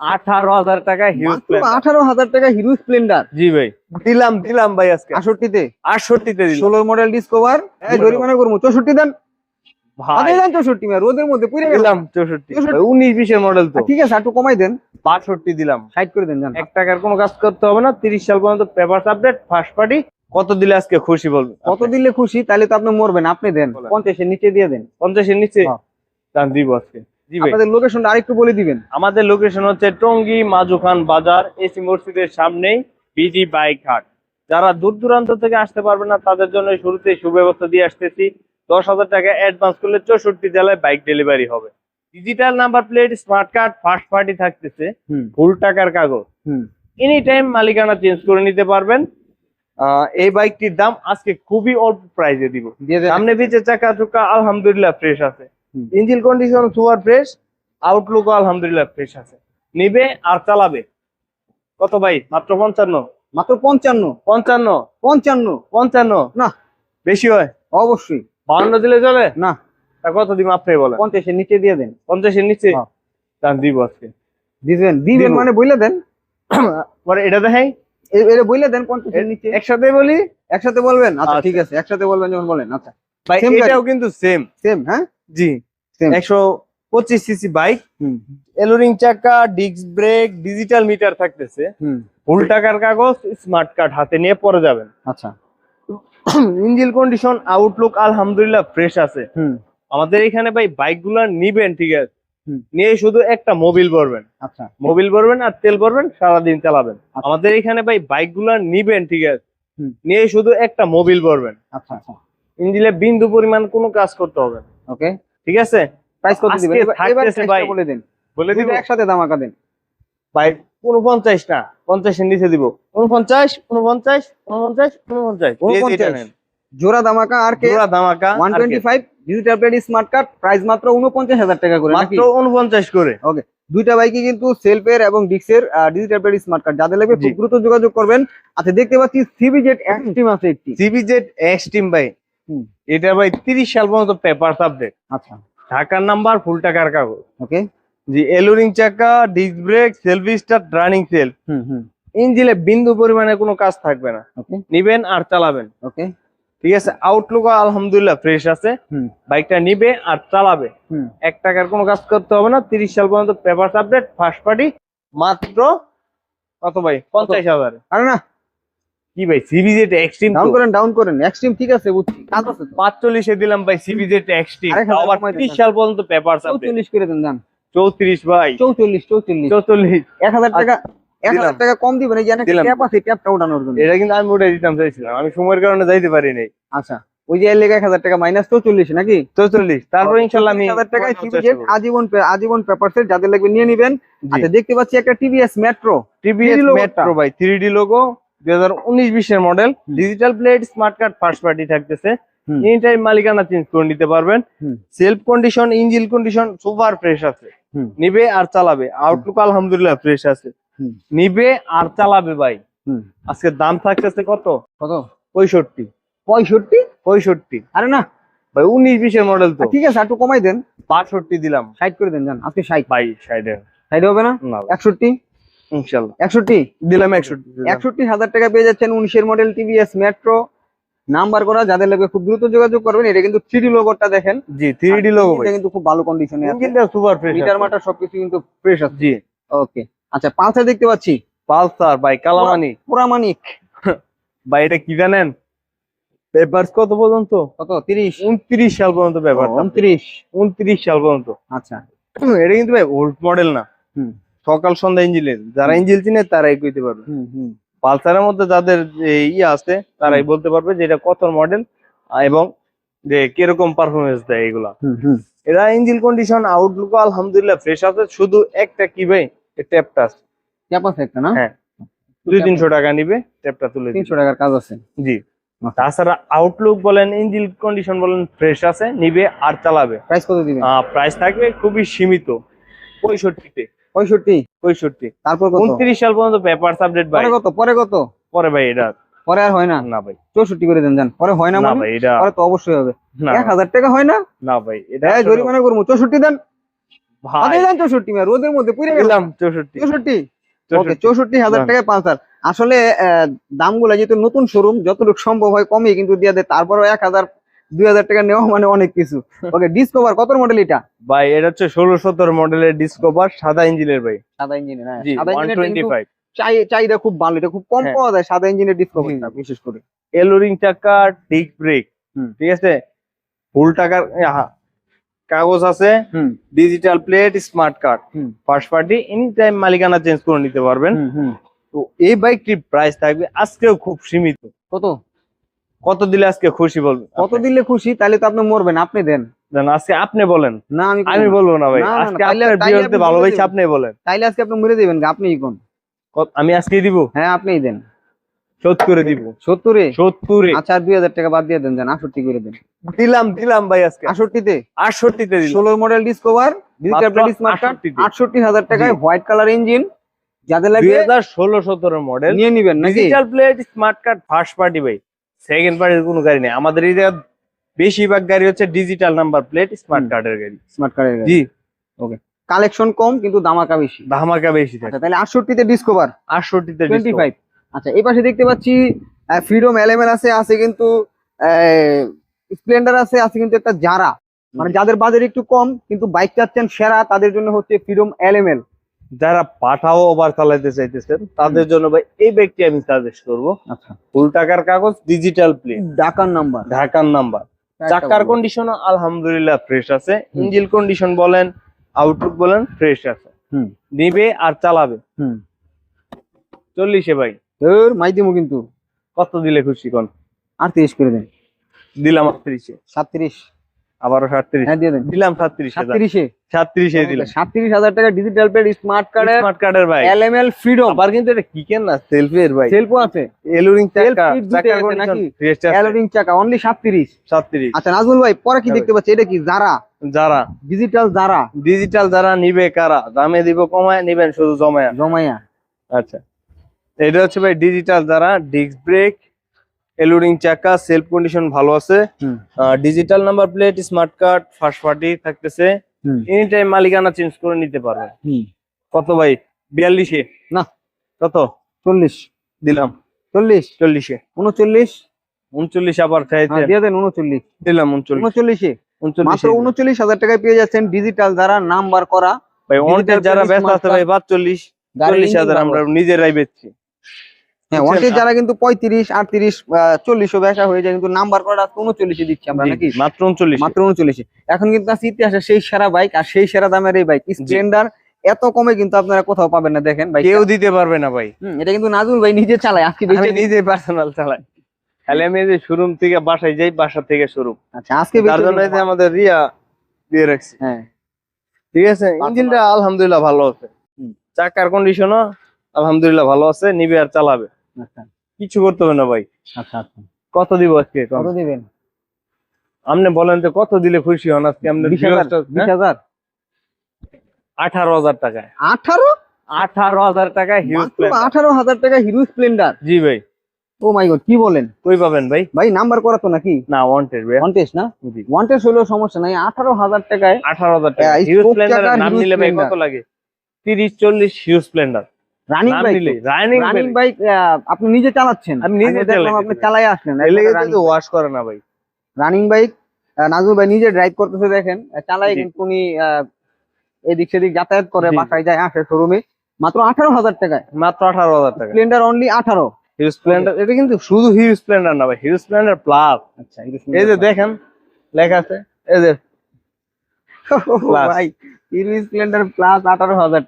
আঠারো হাজার টাকা আঠারো হাজার টাকা হিরো স্প্লেন্ডার জি ভাই। দিলাম দিলাম ভাই আজকে। আটষট্টিতে? ষোলোর মডেল ডিসকভার জরিমানা করব। চৌষট্টি দেন। চৌষট্টি রোদের মধ্যে গেলাম চৌষট্টি। উনিশ বিশের মডেল তো। ঠিক আছে একটু কমাই দেন। বাষট্টি দিলাম। করে দেন এক টাকার কোনো কাজ করতে হবে না। তিরিশ সাল পর্যন্ত পেপার আপডেট ফার্স্ট পার্টি কত দিলে আজকে খুশি বলবেন? কত দিলে খুশি? তাহলে তো আপনি মরবেন। আপনি দেন। পঞ্চাশের নিচে দিয়ে দেন। পঞ্চাশের নিচে? হ্যাঁ। দিব আজকে। আপনাদের লোকেশনটা আরেকটু বলে দিবেন। আমাদের লোকেশন হচ্ছে টঙ্গী মাজুখান বাজার এসি মসজিদের সামনেই বিজি বাইক হাট যারা দূর দূরান্ত থেকে আসতে পারবে না তাদের জন্য শুরুতে সুব্যবস্থা দিয়ে আসতেছি। দশ হাজার টাকা অ্যাডভান্স করলে চৌষট্টি জেলায় বাইক ডেলিভারি হবে। Digital number plate smart card first party থাকতেছে। ফুল টাকার কাগজ। এনি টাইম মালিকানা চেঞ্জ করে নিতে পারবেন। আহ, এই বাইকটির দাম আজকে খুবই অল্প প্রাইসে দিব। সামনে পিছে চাকা চুকা আলহামদুলিল্লাহ ফ্রেশ আছে। ইঞ্জিন কন্ডিশন সুপার ফ্রেশ আউটলুকও আলহামদুলিল্লাহ ফ্রেশ আছে। নিবে আর চালাবে। কত ভাই? মাত্র পঞ্চান্ন? মাত্র পঞ্চান্ন। পঞ্চান্ন? পঞ্চান্ন। পঞ্চান্ন? না। বেশি হয়? অবশ্যই। বাউন্ন দিলে চলে? না। তা কত দিব আপনি বলেন? পঞ্চাশের নিচে দিয়ে দেন। পঞ্চাশের নিচে? হ্যাঁ। দিব আজকে। দিবেন। দিবেন মানে বইলে দেন। পরে এটা দেখাই। এটা বইলে দেন পঞ্চাশের নিচে। একসাথে বলি? একসাথে বলবেন? আচ্ছা আচ্ছা। ঠিক আছে। একসাথে বলবেন যখন বলেন। আচ্ছা। ভাই এটাও কিন্তু সেম সেম হ্যাঁ? জি. একশো পঁচিশ সিসি বাইক হুম। এলোরিং চাকা ডিস্ক ব্রেক ডিজিটাল মিটার থাকতেছে। ফুল টাকার কাগজ স্মার্ট কার্ড হাতে নিয়ে পরে যাবেন। আচ্ছা। ইঞ্জিন কন্ডিশন আউটলুক আলহামদুলিল্লাহ ফ্রেশ আছে। আমাদের এখানে ভাই বাইকগুলা নিবেন ঠিক আছে? নিয়ে শুধু একটা মোবিল ভরবেন। আচ্ছা। মোবিল ভরবেন আর তেল ভরবেন সারাদিন চালাবেন। আচ্ছা। আমাদের এখানে ভাই বাইকগুলা নিবেন ঠিক আছে। নিয়ে শুধু একটা মোবিল ভরবেন। আচ্ছা আচ্ছা। ইঞ্জিনে বিন্দু পরিমাণ কোনো কাজ করতে হবে না। ওকে? ঠিক আছে? প্রাইস কত দিবেন? এবার-। বলে দেন। বলে দিব। একসাথে দামাকা দেন। ভাই উনপঞ্চাশ না পঞ্চাশের নিচে দিব। উনপঞ্চাশ উনপঞ্চাশ উনপঞ্চাশ উনপঞ্চাশ। যে যেটা 49 নেন। জোড়া দামাকা আর কে? জোড়া twenty five digital plate smart card price মাত্র উনপঞ্চাশ হাজার টাকা করে মাত্র উনপঞ্চাশ করে। ওকে। দুইটা বাইকই কিন্তু সেলফের এবং ডিক্সের ডিজিটাল প্লেট স্মার্ট কার্ড যাদের লাগবে খুব দ্রুত যোগাযোগ করবেন। আচ্ছা দেখতে পাচ্ছি সিবি জেট এক্সট্রিম আছে একটি। সিবিজেড এক্সট্রিম ভাই। এটা ভাই তিরিশ সাল পর্যন্ত পেপার আপডেট আচ্ছা। ঢাকার নাম্বার ফুল টাকার কাগজ। ওকে জি এলোরিং চাকা disc brake selfie start running sell হুম হুম। ইঞ্জিনে বিন্দু পরিমাণে কোনো কাজ থাকবে না। ওকে নিবেন আর চালাবেন। ওকে ঠিক আছে আউটলুক আলহামদুলিল্লাহ ফ্রেশ আছে। হুম। বাইকটা নিবে আর চালাবে। হুম। এক টাকার কোনো কাজ করতে হবে না। তিরিশ সাল পর্যন্ত পেপার আপডেট ফার্স্ট পার্টি মাত্র কত ভাই? পঞ্চাশ হাজার। আরে না। কি ভাই সিবিজেড এক্সট্রিম ডাউন করেন ডাউন করেন এক্সট্রিম ঠিক আছে বুঝছি। কাজ আছে তো। পাঁচচল্লিশে দিলাম ভাই সিবিজেড এক্সট্রিম আবার কমাই দেন। তিরিশ সাল পর্যন্ত পেপার আপডেট চৌচল্লিশ করে দেন যান চৌত্রিশ ভাই। চৌচল্লিশ চৌচল্লিশ। চৌচল্লিশ। এক হাজার টাকা এক হাজার দিলাম। টাকা কম দিবেন এই যে অনেক ট্যাপ আছে ট্যাপটা উঠানোর জন্য। এটা কিন্তু আমি দিতাম চাইছিলাম। আমি সময়ের কারণে যাইতে পারি নাই। আচ্ছা ওই যে এর লেগে এক হাজার টাকা মাইনাস চৌচল্লিশ নাকি? চৌচল্লিশ। তারপর ইনশাল্লাহ আমি হাজার টাকায় সিবিজেট আজীবন আজীবন পেপারসের যাদের লাগবে নিয়ে নিবেন। আচ্ছা দেখতে পাচ্ছি একটা TVS Metro TVS 3D। Metro ভাই থ্রি ডি লোগো দুই হাজার উনিশ বিশের model digital plate smart card first party থাকতেছে। এনি টাইম মালিকানা চেঞ্জ করে নিতে পারবেন। Self condition engine condition super fresh আছে। নিবে আর চালাবে। আউটলুক আলহামদুলিল্লাহ ফ্রেশ আছে। নিবে আর চালাবে ভাই। আজকে দাম থাকতেছে কত? কত? পঁয়ষট্টি। পঁয়ষট্টি? পঁয়ষট্টি। আরে না। ভাই উনিশ বিশের মডেল তো। ঠিক আছে একটু কমাই দেন। বাষট্টি দিলাম। ষাট করে দেন যান আজকে ষাট। ভাই সাইডে ষাট হবে না? না। একষট্টি? ইনশাল্লাহ একষট্টি? দিলাম একষট্টি একষট্টি হাজার টাকা পেয়ে যাচ্ছেন উনিশের মডেল টিভিএস মেট্রো নাম্বার করা যাদের লাগবে খুব দ্রুত যোগাযোগ করবেন এটা কিন্তু থ্রি লোগোটা দেখেন। জি থ্রি লোগো এটা কিন্তু খুব ভালো কন্ডিশনে আছে। সুপার ফ্রেশ মিটার মাটার সবকিছু কিন্তু ফ্রেশ আছে। জি। ওকে আচ্ছা পাঁচে দেখতে পাচ্ছি। পালসার ভাই কালামানি পুরামানিক ভাই এটা কি জানেন? পেপারস কত পর্যন্ত? কত? তিরিশ? উনত্রিশ সাল পর্যন্ত পেপার উনত্রিশ। উনত্রিশ সাল পর্যন্ত। আচ্ছা। এটা কিন্তু ভাই ওল্ড মডেল না। হুম। সকাল সন্ধ্যা ইঞ্জিনের যারা ইঞ্জিন চিনে তারাই কইতে পারবে। পালসারের মধ্যে যাদের ইয়ে আছে তারাই বলতে পারবে যে এটা কত মডেল এবং যে কীরকম পারফরমেন্স দেয় এগুলা। এরা ইঞ্জিন কন্ডিশন আউটলুক আলহামদুলিল্লাহ ফ্রেশ আছে। শুধু একটা কি ভাই? ট্যাপটা আছে। একটা না? হ্যাঁ। দুই তিনশো টাকা নিবে ট্যাপটা তুলে দিবে। তিনশো টাকার কাজ আছে। জি। আচ্ছা। তাছাড়া আউটলুক বলেন ইঞ্জিন কন্ডিশন বলেন ফ্রেশ আছে নিবে আর চালাবে। প্রাইস কত দিবেন? প্রাইস থাকবে খুবই সীমিত পঁয়ষট্টিতে। পঁয়ষট্টি? পঁয়ষট্টি। তারপর উনত্রিশ সাল পর্যন্ত পেপার আপডেট ভাই। কত? পরে কত? পরে ভাই এটা। পরে আর হয় না? না ভাই। চৌষট্টি করে দেন যান পরে হয় না মানে? পরে তো অবশ্যই হবে। এক হাজার টাকা হয় না? না ভাই এটা জরিমানা করব। চৌষট্টি দেন। ভাই। যান চৌষট্টি রোদের মধ্যে পুরে গেলাম চৌষট্টি। চৌষট্টি? চৌষট্টি। হাজার. টাকায় পালসার আসলে দামগুলো যেহেতু নতুন শোরুম যতটুকু সম্ভব হয় কমই কিন্তু দিয়ে দেয়। তারপরেও এক হাজার দুই হাজার টাকা নেওয়া মানে অনেক কিছু। ওকে ডিসকভার কত মডেল এটা? ভাই এটা হচ্ছে ষোলো সতেরো মডেলের ডিসকভার সাদা ইঞ্জিনের ভাই। সাদা ইঞ্জিনের হ্যাঁ। সাদা ইঞ্জিনের চাহিদা খুব ভালো এটা খুব কম হ্যাঁ। পাওয়া যায় সাদা ইঞ্জিনের ডিসকভারটা জি। বিশেষ করে। এলোরিং চাকা ডিক ব্রেক। ঠিক আছে? ফুল টাকার কাগজ আছে। ডিজিটাল প্লেট স্মার্ট কার্ড হুম। ফার্স্ট পার্টি এনি টাইম মালিকানা চেঞ্জ করে নিতে পারবেন। তো এই বাইকটির প্রাইস থাকবে আজকেও খুব সীমিত। কত? কত দিলে আজকে খুশি বলবেন কত দিলে খুশি? তাহলে তো আপনি মরবেন আপনি দেন। আজকে আপনি বলেন। না আমি আমি বলব বলব না ভাই। আজকে আপনার আপনি ভালোবাসি আপনি বলেন। তাইলে আজকে আপনি মরে দেবেন আপনিই কোন? কত- আমি আজকে দিব? হ্যাঁ আপনিই দেন। সত্তরে দিব। সত্তরে? সত্তরে। আচ্ছা দুই হাজার টাকা বাদ দিয়ে দেন করে দেন। দিলাম দিলাম ভাই আজকে। ষোলো মডেল ডিসকভার স্মার্ট কার্ড আটষট্টি হাজার টাকায় হোয়াইট কালার ইঞ্জিন যাদের দুই লাগে হাজার ষোলো সতেরো মডেল নিয়ে নিবেন digital plate smart card first party ভাই। সেকেন্ড পার্টির কোনো গাড়ি নেই। আমাদের এই বেশিরভাগ গাড়ি হচ্ছে ডিজিটাল নাম্বার প্লেট স্মার্ট। কার্ডের গাড়ি। স্মার্ট কার্ডের জি। ওকে কালেকশন কম কিন্তু দামাকা বেশি। ধামাকা বেশি আচ্ছা তাহলে আটষট্টিতে ডিসকভার আটষট্টিতে টোয়েন্টি ফাইভ আচ্ছা এই পাশে দেখতে পাচ্ছি ফ্রিডম এলেমেন আছে আছে কিন্তু স্প্লেন্ডার আছে আছে কিন্তু একটা জারা মানে যাদের বাজার একটু কম কিন্তু বাইক চাচ্ছেন সেরা তাদের জন্য হচ্ছে ফ্রিডম এলএমএল যারা পাঠাও ওভার চালাইতে চাইতেছেন তাদের জন্য ভাই এই ব্যক্তি আমি সাজেস্ট করব। আচ্ছা। ফুল টাকার কাগজ ডিজিটাল প্লেট ডাকার নাম্বার। ঢাকার নাম্বার। চাকার কন্ডিশন আলহামদুলিল্লাহ ফ্রেশ আছে। ইঞ্জিন কন্ডিশন বলেন আউটলুক বলেন ফ্রেশ আছে। হুম। নিবে আর চালাবে। হুম। চল্লিশে ভাই। তোর মাই দিমু কিন্তু। কত দিলে খুশি কোন? আটত্রিশ করে দেন দিলাম আটত্রিশে। সাতত্রিশ। আবারও সাতত্রিশ। হ্যাঁ দিয়ে দেন। দিলাম সাতত্রিশে সাতত্রিশে? সাতত্রিশে দিলাম। সাতত্রিশ হাজার টাকা ডিজিটাল প্লেট স্মার্ট কার্ডের স্মার্ট কার্ডের ভাই। এলএমএল ফ্রিডম আবার কিন্তু এটা কি কেন না? সেলফের ভাই। সেলফও আছে। এলুরিং চাকা নাকি? ফ্রেশ চাকা অনলি সাতত্রিশ। 37 আচ্ছা নাজমুল ভাই পরে কি হ্যাঁ দেখতে পাচ্ছি? এটা কি জারা যারা ডিজিটাল জারা ডিজিটাল যারা নিবে কারা? দামে দিব কমায় নিবেন শুধু জমায়া। জমাইয়া আচ্ছা। এটা হচ্ছে ভাই ডিজিটাল যারা ডিস্ক ব্রেক এলুরিং চাকা সেলফ কন্ডিশন ভালো আছে। Digital number plate smart card first party থাকতেছে। এনি টাইম মালিকানা চেঞ্জ করে নিতে পারবে। কত ভাই? বিয়াল্লিশে? না। কত? চল্লিশ। দিলাম। চল্লিশ? চল্লিশে। উনচল্লিশ? উনচল্লিশ আবার হ্যাঁ, চাইছে দিয়ে দেন উনচল্লিশ। দিলাম উনচল্লিশ। উনচল্লিশে। মাত্র উনচল্লিশ হাজার টাকায় পেয়ে যাচ্ছেন ডিজিটাল যারা নাম্বার করা। ভাই অনেকের যারা ব্যস্ত আছে ভাই গাড়ির চল্লিশ হাজার আমরা নিজেরাই বেচছি। হ্যাঁ বুঝছেন? অনেক যারা কিন্তু পঁয়ত্রিশ আটত্রিশ চল্লিশও ব্যবসা হয়ে যায় কিন্তু নাম্বার করা উনচল্লিশে দিচ্ছি আমরা নাকি? মাত্র উনচল্লিশ মাত্র উনচল্লিশে এখন কিন্তু আছে ইতিহাসে সেই সেরা বাইক আর সেই সেরা দামের এই বাইক স্প্লেন্ডার এত কমে কিন্তু আপনারা কোথাও পাবেন না দেখেন কেউ দিতে পারবে না ভাই। এটা কিন্তু নাজুল ভাই নিজে চালায় আজকে নিজে পার্সোনাল চালাই। খালি আমি যে শোরুম থেকে বাসায় যাই বাসা থেকে শোরুম আচ্ছা আজকে তার জন্য আমাদের রিয়া দিয়ে রাখছি। হ্যাঁ। ঠিক আছে? ইঞ্জিনটা আলহামদুলিল্লাহ ভালো আছে। চাকার কন্ডিশনও আলহামদুলিল্লাহ ভালো আছে নিবে আর চালাবে। আচ্ছা। কিছু করতে হবে না ভাই। আচ্ছা আচ্ছা। কত দিব আজকে কত দিবেন? আপনি বলেন যে কত দিলে খুশি হন আজকে হাজার আঠারো হাজার টাকায়। আঠারো? আঠারো হাজার টাকায় হিউজ আঠারো হাজার টাকা হিরো স্প্লেন্ডার জি ভাই। ও মাই গড কি বলেন? কই পাবেন ভাই? ভাই নাম্বার করা তো নাকি? না ওয়ান্টেড ভাই ওয়ান্টেস না? জি। ওয়ান্টেস হলেও সমস্যা নাই আঠারো হাজার টাকায় আঠারো হাজার টাকা। এই হিউজ spoke নাম নিলে ভাই কত লাগে? তিরিশ চল্লিশ huge Splendor running bike running running bike আপনি নিজে চালাচ্ছেন। আমি নিজে দেখলাম। আপনি চালাই। আসলেন। ওয়াশ করে না ভাই। রানিং বাইক নাজুল ভাই নিজে ড্রাইভ করতেছে দেখেন। চালাই কিন্তু উনি এদিক সেদিক যাতায়াত করে। বাসায় যায় আসে শোরুমে মাত্র আঠারো হাজার টাকায়। মাত্র আঠারো হাজার টাকা স্প্লেন্ডার অনলি আঠারো। হিরো স্প্লেন্ডার এটা কিন্তু শুধু হিরো স্প্লেন্ডার না ভাই হিরো স্প্লেন্ডার প্লাস আচ্ছা এই যে দেখেন লেখা আছে এই যে ভাই হিরো স্প্লেন্ডার প্লাস আঠারো হাজার